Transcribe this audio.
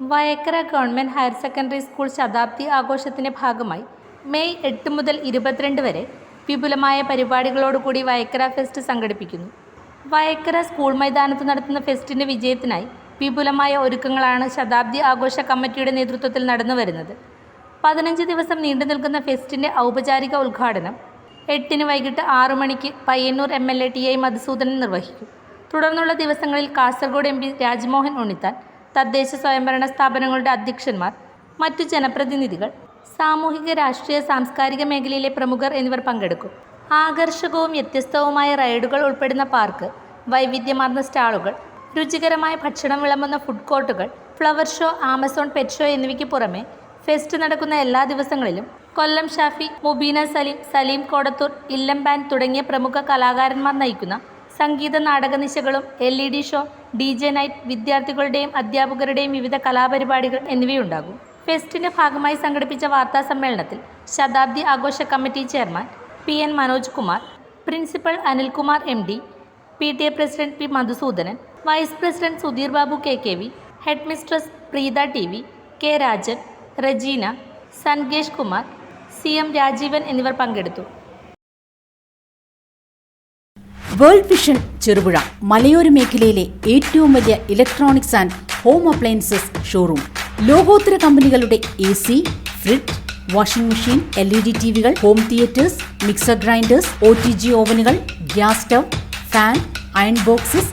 Vayakkara government higher secondary school ശതാബ്ദി ആഘോഷത്തിന്റെ ഭാഗമായി May എട്ട് മുതൽ ഇരുപത്തിരണ്ട് വരെ വിപുലമായ പരിപാടികളോടുകൂടി വയക്കര ഫെസ്റ്റ് സംഘടിപ്പിക്കുന്നു. വയക്കര സ്കൂൾ മൈതാനത്ത് നടത്തുന്ന ഫെസ്റ്റിന്റെ വിജയത്തിനായി വിപുലമായ ഒരുക്കങ്ങളാണ് ശതാബ്ദി ആഘോഷ കമ്മിറ്റിയുടെ നേതൃത്വത്തിൽ നടന്നു വരുന്നത് പതിനഞ്ച് ദിവസം നീണ്ടു നിൽക്കുന്ന ഫെസ്റ്റിന്റെ ഔപചാരിക ഉദ്ഘാടനം എട്ടിന് വൈകിട്ട് ആറു മണിക്ക് Payyanur M L A T I Madhusoodanan നിർവഹിക്കും. തുടർന്നുള്ള ദിവസങ്ങളിൽ കാസർഗോഡ് എം പി രാജ്മോഹൻ ഉണ്ണിത്താൻ തദ്ദേശ സ്വയംഭരണ സ്ഥാപനങ്ങളുടെ അധ്യക്ഷന്മാർ മറ്റു ജനപ്രതിനിധികൾ സാമൂഹിക രാഷ്ട്രീയ സാംസ്കാരിക മേഖലയിലെ പ്രമുഖർ എന്നിവർ പങ്കെടുക്കും. ആകർഷകവും വ്യത്യസ്തവുമായ റൈഡുകൾ ഉൾപ്പെടുന്ന പാർക്ക് വൈവിധ്യമാർന്ന സ്റ്റാളുകൾ രുചികരമായ ഭക്ഷണം വിളമ്പുന്ന food കോർട്ടുകൾ flower show Amazon pet show എന്നിവയ്ക്ക് പുറമെ ഫെസ്റ്റ് നടക്കുന്ന എല്ലാ ദിവസങ്ങളിലും കൊല്ലം ഷാഫി മുബീന സലീം സലീം കോടത്തൂർ ഇല്ലം ബാൻഡ് തുടങ്ങിയ പ്രമുഖ കലാകാരന്മാർ നയിക്കുന്ന സംഗീത നാടക നിശകളും L E D show D J night വിദ്യാർത്ഥികളുടെയും അധ്യാപകരുടെയും വിവിധ കലാപരിപാടികൾ എന്നിവയുണ്ടാകും. ഫെസ്റ്റിന്റെ ഭാഗമായി സംഘടിപ്പിച്ച വാർത്താ സമ്മേളനത്തിൽ ശതാബ്ദി ആഘോഷ committee chairman P N Manoj Kumar principal Anilkumar M D P T A president P Madhusoodanan vice president Sudheer Babu K K V headmistress Preetha T V K Rajan Rejeena Sangesh Kumar C M Rajeevan എന്നിവർ പങ്കെടുത്തു. World vision Cherupuzha മലയോര മേഖലയിലെ ഏറ്റവും വലിയ electronics and home appliances showroom. ലോകോത്തര കമ്പനികളുടെ A C fridge washing machine L E D T വികൾ home theatres mixer grinders O T G ഓവനുകൾ gas stove fan iron boxes